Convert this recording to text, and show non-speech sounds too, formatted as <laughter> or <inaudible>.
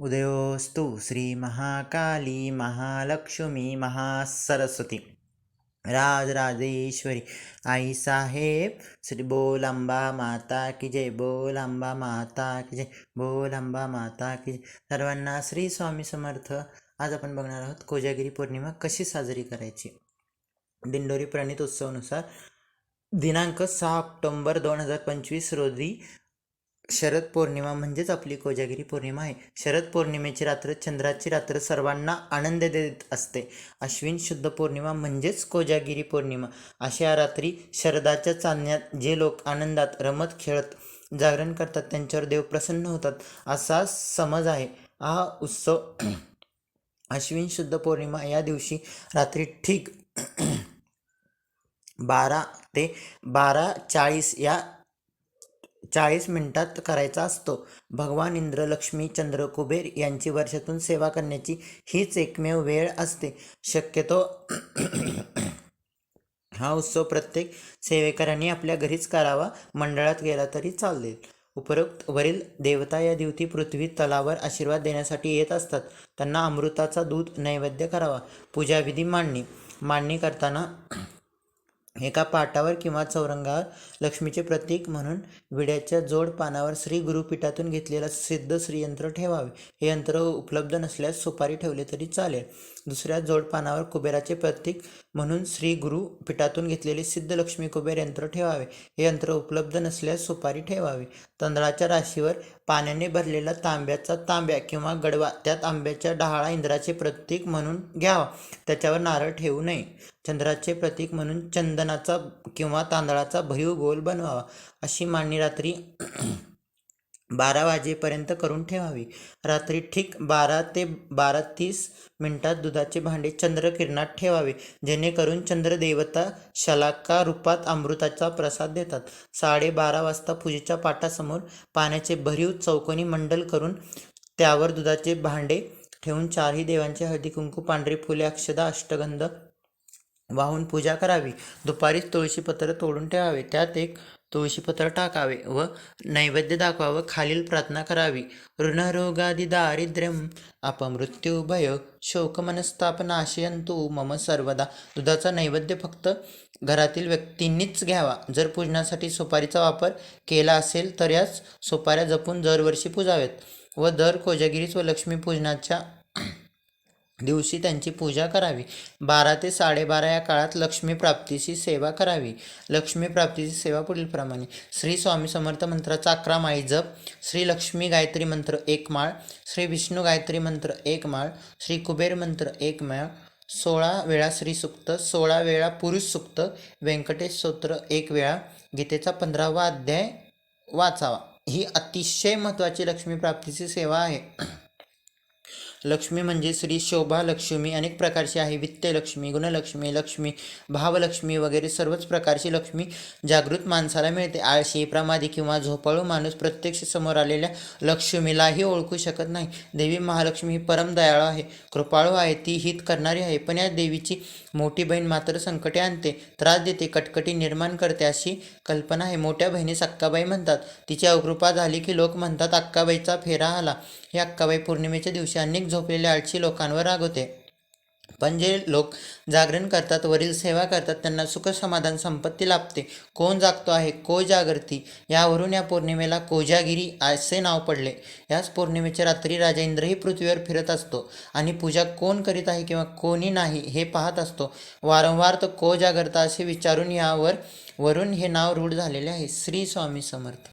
उदयोस्तु श्रीमहाकाली महालक्ष्मी महासरस्वती। राजराजेश्वरी आई साहेब श्री बोलांबा माता की जय बोलांबा माता की जय बोलांबा माता की जय। सर्वांना श्री स्वामी समर्थ। आज आपण बघणार आहोत कोजागिरी पौर्णिमा कशी साजरी करायची? दिंडोरी प्रणित उत्सवानुसार दिनांक सहा ऑक्टोंबर दोन हजार पंचवीस रोजी शरद पौर्णिमा म्हणजेच आपली कोजागिरी पौर्णिमा आहे. शरद पौर्णिमेची रात्र चंद्राची रात्र सर्वांना आनंद देत असते. अश्विन शुद्ध पौर्णिमा म्हणजेच कोजागिरी पौर्णिमा. अशा रात्री शरदाच्या चांदण्यात जे लोक आनंदात रमत खेळत जागरण करतात त्यांच्यावर देव प्रसन्न होतात असा समज आहे. हा उत्सव <clears throat> अश्विन शुद्ध पौर्णिमा या दिवशी रात्री ठीक <clears throat> बारा ते बारा चाळीस या चाळीस मिनिटात करायचा असतो. भगवान इंद्र लक्ष्मी चंद्र कुबेर यांची वर्षातून सेवा करण्याची हीच एकमेव वेळ असते. शक्यतो <clears throat> हा उत्सव प्रत्येक सेवेकरांनी आपल्या घरीच करावा मंडळात गेला तरी चालेल. उपरोक्त वरील देवता या दिवशी पृथ्वी तलावर आशीर्वाद देण्यासाठी येत असतात. त्यांना अमृताचा दूध नैवेद्य करावा. पूजाविधी मांडणी. मांडणी करताना एका पाटावर किंवा चौरंगावर लक्ष्मीचे प्रतीक म्हणून विड्याच्या जोड पानावर श्री गुरुपीठातून घेतलेला सिद्ध श्रीयंत्र ठेवावे. हे यंत्र उपलब्ध नसल्यास सुपारी ठेवले तरी चालेल. दुसऱ्या जोड पानावर कुबेराचे प्रतीक म्हणून श्री गुरु पिठातून घेतलेले सिद्ध लक्ष्मी कुबेर यंत्र ठेवावे. हे यंत्र उपलब्ध नसल्यास सुपारी ठेवावी. तांदळाच्या राशीवर पाण्याने भरलेला तांब्याचा तांब्या किंवा गडवा त्यात आंब्याच्या डहाळा इंद्राचे प्रतीक म्हणून घ्यावा. त्याच्यावर नारळ ठेवू नये. चंद्राचे प्रतीक म्हणून चंदन चंदनाचा किंवा तांदळाचा भरीव गोल बनवावा अशी मांडणी रात्री <clears throat> बारा वाजेपर्यंत करून ठेवावी. रात्री ठीक बारा ते बारा तीस मिनिटात दुधाचे भांडे चंद्रकिरणात ठेवावे जेणेकरून चंद्रदेवता शलाका रूपात अमृताचा प्रसाद देतात. साडेबारा वाजता पूजेच्या पाटासमोर पाण्याचे भरीव चौकोनी मंडल करून त्यावर दुधाचे भांडे ठेवून चारही देवांचे हळदी कुंकू पांढरी फुले अक्षदा अष्टगंध वाहून पूजा करावी. दुपारीच तुळशीपत्र तोडून ठेवावे. त्यात एक तुळशीपत्र टाकावे व नैवेद्य दाखवावं. खालील प्रार्थना करावी. ऋणरोगादि दारिद्र्यम अपमृत्यू भय शोक मनस्ताप मम सर्वदा. दुधाचा नैवेद्य फक्त घरातील व्यक्तींनीच घ्यावा. जर पूजनासाठी सुपारीचा वापर केला असेल तर याच सुपाऱ्या जपून दरवर्षी पूजावेत व दर कोजागिरीस व लक्ष्मीपूजनाच्या दिवशी त्यांची पूजा करावी. बारा ते साडेबारा या काळात लक्ष्मी प्राप्तीची सेवा करावी. लक्ष्मीप्राप्तीची सेवा पुढीलप्रमाणे. श्री स्वामी समर्थ मंत्राचा अकरा माळी जप. श्री लक्ष्मी गायत्री मंत्र एक माळ. श्री विष्णू गायत्री मंत्र एक माळ. श्री कुबेर मंत्र एक माळ. सोळा वेळा श्री सुक्त. सोळा वेळा पुरुष सुक्त. व्यंकटेश स्तोत्र एक वेळा. गीतेचा पंधरावा अध्याय वाचावा. ही अतिशय महत्त्वाची लक्ष्मी प्राप्तीची सेवा आहे. लक्ष्मी म्हणजे श्री शोभा लक्ष्मी अनेक प्रकारची आहे. वित्तलक्ष्मी गुणलक्ष्मी लक्ष्मी भावलक्ष्मी वगैरे सर्वच प्रकारची लक्ष्मी जागृत माणसाला मिळते. आळशी प्रमादी किंवा झोपाळू माणूस प्रत्यक्ष समोर आलेल्या लक्ष्मीलाही ओळखू शकत नाही. देवी महालक्ष्मी ही परम दयाळू आहे. कृपाळू आहे ती हित करणारी आहे. पण या देवीची मोठी बहीण मात्र संकटे आणते त्रास देते कटकटी निर्माण करते अशी कल्पना आहे. मोठ्या बहिणीस अक्काबाई म्हणतात तिची अवकृपा झाली की लोक म्हणतात अक्काबाईचा फेरा आला हे अक्काबाई पौर्णिमेच्या दिवशी अनेक झोपलेल्या आळशी लोकांवर राग होते. पण जे लोक जागरण करतात वरील सेवा करतात त्यांना सुख समाधान संपत्ती लाभते. कोण जागतो आहे को जागृती? यावरून या पौर्णिमेला कोजागिरी असे नाव पडले. याच पौर्णिमेच्या रात्री राजा इंद्रही पृथ्वीवर फिरत असतो आणि पूजा कोण करीत आहे किंवा कोणी नाही हे पाहत असतो. वारंवार तो को जागरता असे विचारून यावर वरून हे नाव रूढ झालेले आहे. श्री स्वामी समर्थ.